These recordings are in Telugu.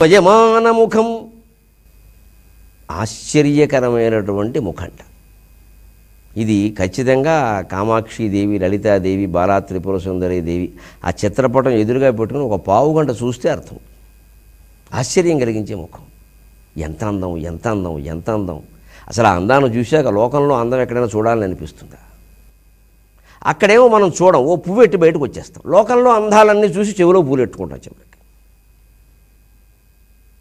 భజమానముఖం ఆశ్చర్యకరమైనటువంటి ముఖంట. ఇది ఖచ్చితంగా కామాక్షిదేవి లలితాదేవి బాలా త్రిపుర సుందరి దేవి ఆ చిత్రపటం ఎదురుగా పెట్టుకుని ఒక పావు గంట చూస్తే అర్థం. ఆశ్చర్యం కలిగించే ముఖం. ఎంత అందం ఎంత అందం ఎంత అందం. అసలు ఆ అందాన్ని చూశాక లోకంలో అందం ఎక్కడైనా చూడాలని అనిపిస్తుందా? అక్కడేమో మనం చూడం ఓ పువ్వు ఎట్టి బయటకు వచ్చేస్తాం. లోకంలో అందాలన్నీ చూసి చెవిలో పూలు ఎట్టుకుంటాం చివరికి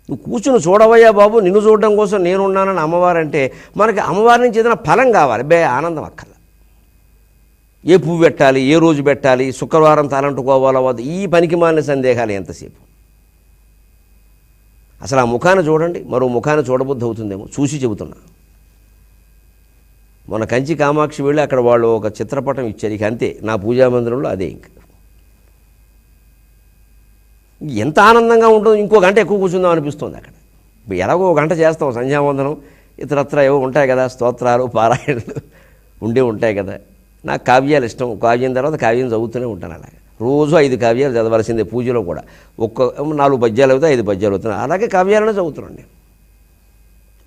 నువ్వు కూర్చుని చూడవయ్యా బాబు నిన్ను చూడడం కోసం నేనున్నానని అమ్మవారంటే మనకి అమ్మవారి నుంచి ఏదైనా ఫలం కావాలి. బే ఆనందం అక్కర్ల. ఏ పువ్వు పెట్టాలి ఏ రోజు పెట్టాలి శుక్రవారం తలంటుకోవాలో వద్దు. ఈ పనికి మాలిన సందేహాలు ఎంతసేపు? అసలు ఆ ముఖాన్ని చూడండి. మరో ముఖాన్ని చూడబుద్ధి అవుతుందేమో? చూసి చెబుతున్నా. మన కంచి కామాక్షి వెళ్ళి అక్కడ వాళ్ళు ఒక చిత్రపటం ఇచ్చారు. ఇక అంతే. నా పూజా మందిరంలో అదే ఇంక. ఎంత ఆనందంగా ఉంటుందో ఇంకో గంట ఎక్కువ కూర్చుందాం అనిపిస్తుంది అక్కడ. ఎలాగో ఒక గంట చేస్తాం సంధ్యావందనం. ఇతరత్ర ఏవో ఉంటాయి కదా స్తోత్రాలు పారాయణలు ఉండే ఉంటాయి కదా. నాకు కావ్యాలు ఇష్టం. కావ్యం తర్వాత కావ్యం చదువుతూనే ఉంటాను అలాగే. రోజు ఐదు కావ్యాలు చదవాల్సిందే పూజలో కూడా. ఒక్క నాలుగు పద్యాలు అవుతాయి ఐదు పద్యాలు అవుతున్నాయి అలాగే కావ్యాలనే చదువుతున్నాను నేను.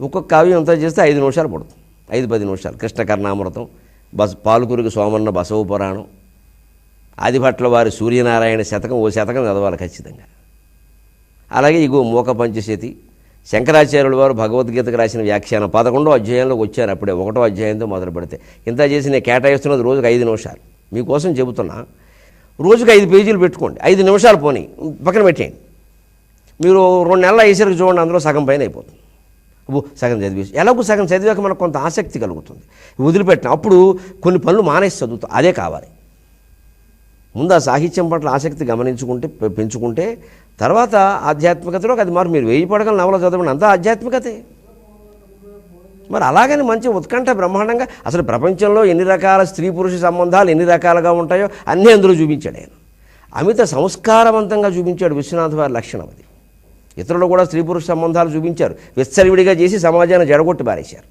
ఒక్కొక్క కావ్యం అంతా చేస్తే ఐదు నిమిషాలు పడుతుంది. ఐదు పది నిమిషాలు. కృష్ణకర్ణామృతం బస్ పాలకూరికి సోమన్న బసవ పురాణం ఆదిభట్ల వారి సూర్యనారాయణ శతకం ఓ శతకం చదవాలి ఖచ్చితంగా. అలాగే ఇగో మూక పంచశతి శంకరాచార్యుల వారు భగవద్గీతకు రాసిన వ్యాఖ్యానం పదకొండో అధ్యాయంలోకి వచ్చారు అప్పుడే ఒకటో అధ్యాయంతో మొదలు పెడితే. ఇంత చేసి నేను కేటాయిస్తున్నది రోజుకి ఐదు నిమిషాలు. మీకోసం చెబుతున్నా రోజుకు ఐదు పేజీలు పెట్టుకోండి. ఐదు నిమిషాలు పోనీ పక్కన పెట్టేయండి. మీరు రెండు నెలల ఐసరికి చూడండి అందులో సగం పైన అయిపోతుంది. సగం చదివి ఎలాగో సగం చదివాక మనకు కొంత ఆసక్తి కలుగుతుంది. వదిలిపెట్టిన అప్పుడు కొన్ని పనులు మానేసి చదువుతాం అదే కావాలి. ముందు ఆ సాహిత్యం పట్ల ఆసక్తి గమనించుకుంటే పెంచుకుంటే తర్వాత ఆధ్యాత్మికతలో అది మరి. మీరు వెయ్యి పడగల నవల చదవండి అంతా ఆధ్యాత్మికతే. మరి అలాగని మంచి ఉత్కంఠ బ్రహ్మాండంగా అసలు ప్రపంచంలో ఎన్ని రకాల స్త్రీ పురుష సంబంధాలు ఎన్ని రకాలుగా ఉంటాయో అన్నీ అందులో చూపించాడు ఆయన. అమిత సంస్కారవంతంగా చూపించాడు విశ్వనాథ్ వారి లక్షణం అది. ఇతరులు కూడా స్త్రీ పురుష సంబంధాలు చూపించారు. విచ్చలవిడిగా చేసి సమాజాన్ని జడగొట్టి పారేశారు.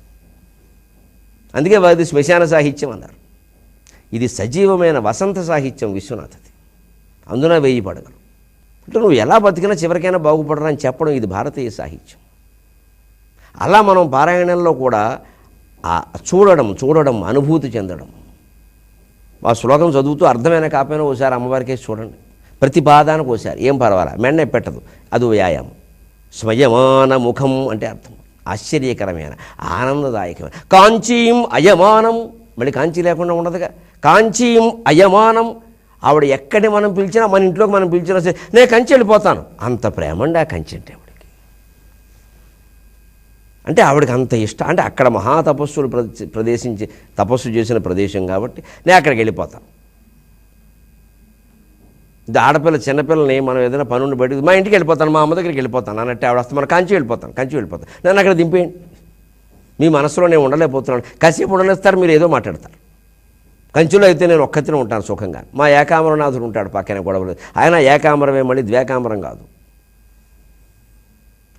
అందుకే వారి శ్మశాన సాహిత్యం అన్నారు. ఇది సజీవమైన వసంత సాహిత్యం విశ్వనాథది. అందున వెయ్యి పడగలు అంటే నువ్వు ఎలా బతికినా చివరికైనా బాగుపడరా అని చెప్పడం ఇది భారతీయ సాహిత్యం. అలా మనం పారాయణంలో కూడా చూడడం చూడడం అనుభూతి చెందడం. ఆ శ్లోకం చదువుతూ అర్థమైన కాకపోయినా ఓసారి అమ్మవారికే చూడండి. ప్రతి పాదానికి ఓసారి. ఏం పర్వాలా? మెండ పెట్టదు. అది వ్యాయామం. స్వయమాన ముఖం అంటే అర్థం. ఆశ్చర్యకరమైన ఆనందదాయకమైన. కాంచీం అయమానం. మళ్ళీ కాంచీ లేకుండా ఉండదుగా. కాంచీ అయమానం. ఆవిడ ఎక్కడి మనం పిలిచినా మన ఇంట్లోకి మనం పిలిచినా సరే నేను కంచి వెళ్ళిపోతాను. అంత ప్రేమ అండి ఆ కంచి అంటే ఆవిడకి. అంటే ఆవిడకి అంత ఇష్టం. అంటే అక్కడ మహా తపస్సులు ప్రదే- ప్రదేశించి తపస్సు చేసిన ప్రదేశం కాబట్టి నేను అక్కడికి వెళ్ళిపోతాను. ఇది ఆడపిల్ల చిన్నపిల్లని మనం ఏదైనా పనుండి బయటకు మా ఇంటికి వెళ్ళిపోతాను మా అమ్మ దగ్గరికి వెళ్ళిపోతాను అన్నట్టు ఆవిడ వస్తే మన కంచి వెళ్ళిపోతాను కంచి వెళ్ళిపోతాను. నన్ను అక్కడ దింపేయండి. మీ మనసులో నేను ఉండలేకపోతున్నాను. కాసేపు ఉండనిస్తారు మీరు ఏదో మాట్లాడతారు. కంచులో అయితే నేను ఒక్కతినే ఉంటాను సుఖంగా. మా ఏకామరనాథుడు ఉంటాడు పక్కన గొడవలు. ఆయన ఏకామరమే మళ్ళీ ద్వేకామరం కాదు.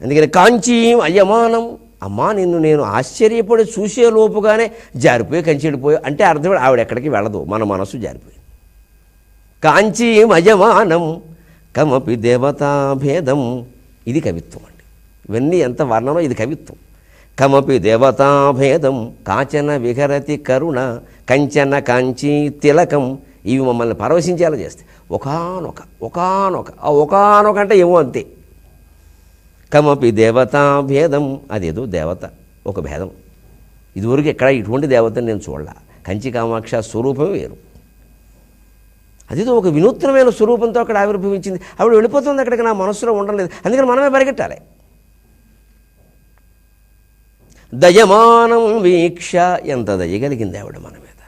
అందుకని కాంచీ అయ్యమానం. అమ్మా నిన్ను నేను ఆశ్చర్యపడి చూసే లోపుగానే జారిపోయి కంచి అంటే అర్థం ఆవిడ ఎక్కడికి వెళ్ళదు. మన మనసు జారిపోయి కాంచీ అయమానం కమపి దేవతాభేదం ఇది కవిత్వం అండి. ఇవన్నీ ఎంత వర్ణనో ఇది కవిత్వం. కమపి దేవతాభేదం కాచన విహరతి కరుణ కంచన కాంచీ తిలకం ఇవి మమ్మల్ని పరవశించేలా చేస్తాయి. ఒకానొక ఒకానొక ఆ ఒకానొక అంటే ఏమో అంతే. కమపి దేవతా భేదం అదేదో దేవత ఒక భేదం. ఇదివరకు ఎక్కడ ఇటువంటి దేవతని నేను చూడలా. కంచి కామాక్ష స్వరూపమే వేరు. అదేదో ఒక వినూత్నమైన స్వరూపంతో అక్కడ ఆవిర్భవించింది. ఆవిడ వెళ్ళిపోతుంది అక్కడికి నా మనసులో ఉండలేదు. అందుకని మనమే పరిగెట్టాలి. దయమానం వీక్ష ఎంత దయగలిగింది ఆవిడ మన మీద.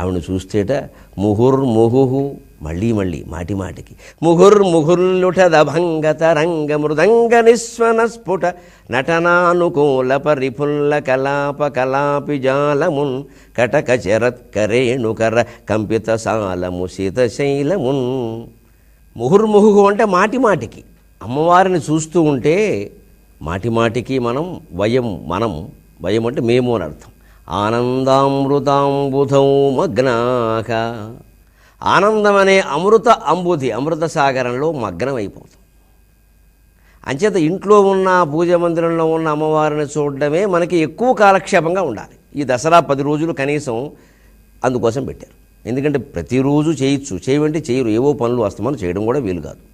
ఆవిడని చూస్తేట ముహుర్ముహు మళ్ళీ మళ్ళీ మాటి మాటికి. ముహుర్ముహుర్లుటదభంగత రంగ మృదంగ నిస్వన స్ఫుట నటనానుకూల పరిఫుల్ల కలాప కలాపి జాలమున్ కటక చరత్కరేణుకర కంపిత సాలము శీతశైలమున్ ముహుర్ముహు అంటే మాటి మాటికి. అమ్మవారిని చూస్తూ ఉంటే మాటి మాటికి మనం వయం మనం వయం అంటే మేము అని అర్థం. ఆనందామృతాంబుధౌ మగ్నాక ఆనందం అనే అమృత అంబుధి అమృత సాగరంలో మగ్నం అయిపోతాం. అంచేత ఇంట్లో ఉన్న పూజ మందిరంలో ఉన్న అమ్మవారిని చూడడమే మనకి ఎక్కువ కాలక్షేపంగా ఉండాలి. ఈ దసరా పది రోజులు కనీసం అందుకోసం పెట్టారు. ఎందుకంటే ప్రతిరోజు చేయొచ్చు చేయమంటే చేయరు. ఏవో పనులు వస్తామని చేయడం కూడా వీలు కాదు.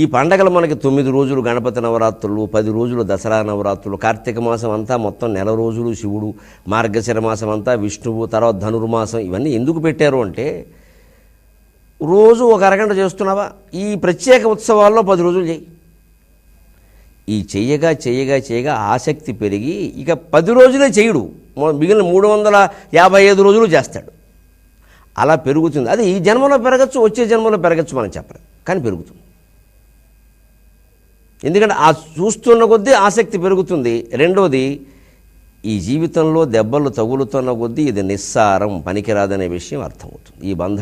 ఈ పండగలు మనకి తొమ్మిది రోజులు గణపతి నవరాత్రులు పది రోజులు దసరా నవరాత్రులు కార్తీక మాసం అంతా మొత్తం నెల రోజులు శివుడు మార్గశిర మాసం అంతా విష్ణువు తర్వాత ధనుర్మాసం ఇవన్నీ ఎందుకు పెట్టారు అంటే రోజు ఒక అరగంట చేస్తున్నావా? ఈ ప్రత్యేక ఉత్సవాల్లో పది రోజులు చేయి. ఈ చెయ్యగా చెయ్యగా చేయగా ఆసక్తి పెరిగి ఇక పది రోజులే చేయడు. మిగిలిన మూడు వందల యాభై ఐదు రోజులు చేస్తాడు. అలా పెరుగుతుంది. అది ఈ జన్మలో పెరగచ్చు వచ్చే జన్మలో పెరగచ్చు మనం చెప్పలేదు కానీ పెరుగుతుంది. ఎందుకంటే ఆ చూస్తున్న కొద్దీ ఆసక్తి పెరుగుతుంది. రెండోది ఈ జీవితంలో దెబ్బలు తగులుతున్న కొద్దీ ఇది నిస్సారం పనికిరాదనే విషయం అర్థమవుతుంది. ఈ బంధ